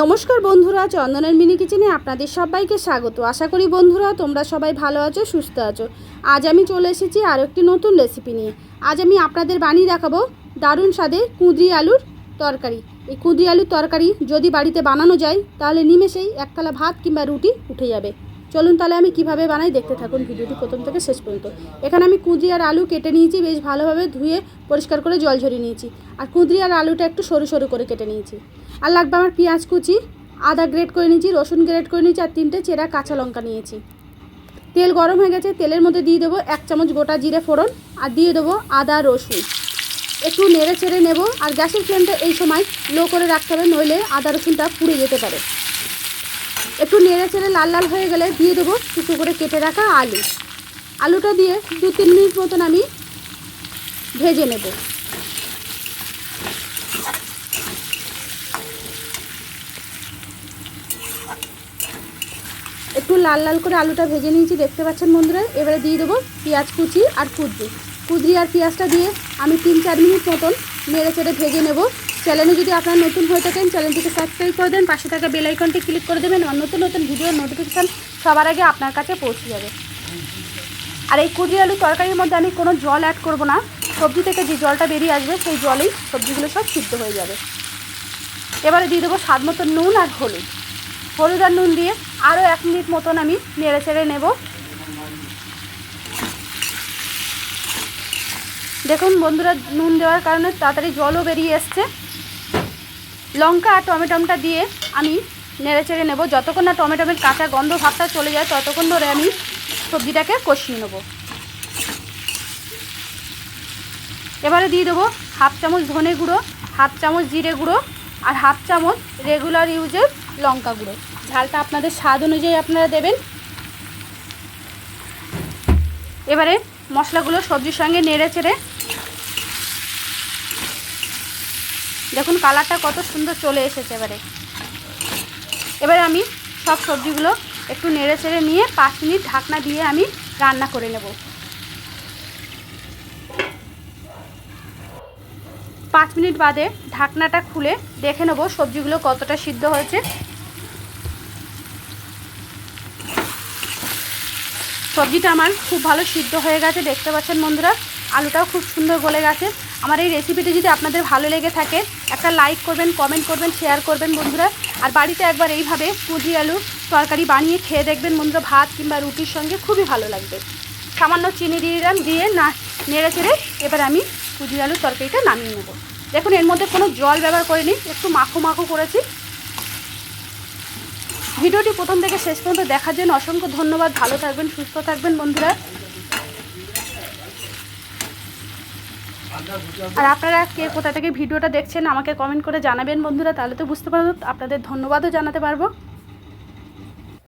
নমস্কার বন্ধুরা, চন্দনের মিনি কিচেনে আপনাদের সবাইকে স্বাগত। আশা করি বন্ধুরা, তোমরা সবাই ভালো আছো, সুস্থ আছো। আজ আমি চলে এসেছি আরও একটি নতুন রেসিপি নিয়ে। আজ আমি আপনাদের বানিয়ে দেখাবো দারুণ স্বাদে কুঁদরি আলুর তরকারি। এই কুঁদরি আলুর তরকারি যদি বাড়িতে বানানো যায়, তাহলে নিমেষেই এক ভাত কিংবা রুটি উঠে যাবে। চলুন তাহলে আমি কীভাবে বানাই, দেখতে থাকুন ভিডিওটি প্রথম থেকে শেষ পর্যন্ত। এখানে আমি কুঁদরি আর আলু কেটে নিয়েছি, বেশ ভালোভাবে ধুয়ে পরিষ্কার করে জল ঝরিয়ে নিয়েছি। আর কুঁদরি আর আলুটা একটু সরু সরু করে কেটে নিয়েছি। আর লাগবে আমার পেঁয়াজ কুচি, আদা গ্রেট করে নিয়েছি, রসুন গ্রেট করে নিয়েছি আর তিনটে চেরা কাঁচা লঙ্কা নিয়েছি। তেল গরম হয়ে গেছে, তেলের মধ্যে দিয়ে দেবো এক চামচ গোটা জিরে ফোড়ন আর দিয়ে দেবো আদা রসুন। একটু নেড়ে চেড়ে নেব আর গ্যাসের ফ্লেমটা এই সময় লো করে রাখতে হবে, নইলে আদা রসুনটা পুড়ে যেতে পারে। একটু নেড়ে চেড়ে লাল লাল হয়ে গেলে দিয়ে দেবো কিছু করে কেটে রাখা আলু। আলুটা দিয়ে দু তিন মিনিট মতন আমি ভেজে নেব। একটু লাল লাল করে আলুটা ভেজে নিয়েছি, দেখতে পাচ্ছেন বন্ধুরা? এবারে দিয়ে দেবো পেঁয়াজ কুচি আর কুদরি। কুদরি আর পেঁয়াজটা দিয়ে আমি তিন চার মিনিট মতন নেড়ে চেড়ে ভেজে নেব। চ্যানেলে যদি আপনারা নতুন হয়ে থাকেন চ্যানেলটিকে সাবস্ক্রাইব করে দেন, পাশে থাকা বেল আইকনটি ক্লিক করে দেবেন, আর নতুন নতুন ভিডিওর নোটিফিকেশান সবার আগে আপনার কাছে পৌঁছে যাবে। আর এই কুদরি আলু তরকারির মধ্যে আমি কোনো জল অ্যাড করব না। সবজি থেকে যে জলটা বেরিয়ে আসবে, সেই জলেই সবজিগুলো সব সিদ্ধ হয়ে যাবে। এবারে দিয়ে দেবো স্বাদ নুন আর হলুদ। হলুদ আর নুন দিয়ে আরও এক মিনিট মতন আমি নেড়ে চেড়ে নেব। দেখুন বন্ধুরা, নুন দেওয়ার কারণে তাড়াতাড়ি জলও বেরিয়ে এসছে। লঙ্কা আর টমেটোমটা দিয়ে আমি নেড়ে চেড়ে নেব। যতক্ষণ না টমেটোমের কাঁচা গন্ধ ভাবটা চলে যায়, ততক্ষণ ধরে আমি সবজিটাকে কষিয়ে নেব। এবারে দিয়ে দেবো হাফ চামচ ধনে গুঁড়ো, হাফ চামচ জিরে গুঁড়ো আর হাফ চামচ রেগুলার ইউজের লঙ্কা গুঁড়ো। ঝালটা আপনাদের স্বাদ অনুযায়ী আপনারা দেবেন। এবারে মশলাগুলো সবজির সঙ্গে নেড়ে চেড়ে। দেখুন কালারটা কত সুন্দর চলে এসেছে এবারে। এবারে আমি সব সবজিগুলো একটু নেড়ে চেড়ে নিয়ে পাঁচ মিনিট ঢাকনা দিয়ে আমি রান্না করে নেব। পাঁচ মিনিট বাদে ঢাকনাটা খুলে দেখে নেব সবজিগুলো কতটা সিদ্ধ হয়েছে। সবজিটা আমার খুব ভালো সিদ্ধ হয়ে গেছে, দেখতে পাচ্ছেন বন্ধুরা। আলুটাও খুব সুন্দর গলে গেছে। আমার এই রেসিপিটি যদি আপনাদের ভালো লেগে থাকে, একটা লাইক করবেন কমেন্ট করবেন শেয়ার করবেন বন্ধুরা। আর বাড়িতে একবার এইভাবে কুঁদরি আলু তরকারি বানিয়ে খেয়ে দেখবেন বন্ধুরা, ভাত কিংবা রুটির সঙ্গে খুবই ভালো লাগবে। সামান্য চিনি দিয়ে দিলাম, দিয়ে না নেড়ে চেড়ে এবার আমি কুঁদরি আলুর তরকারিটা নামিয়ে নেব। দেখুন, এর মধ্যে কোনো জল ব্যবহার করিনি, একটু মাখো মাখো করেছি। ভিডিওটি প্রথম থেকে শেষ পর্যন্ত দেখার জন্য অসংখ্য ধন্যবাদ। ভালো থাকবেন, সুস্থ থাকবেন, বন্ধুরা। আর আপনারা কে কোথা থেকে ভিডিওটা দেখছেন, আমাকে কমেন্ট করে জানাবেন, বন্ধুরা। তাহলে তো বুঝতে পারব, আপনাদের ধন্যবাদও জানাতে পারব।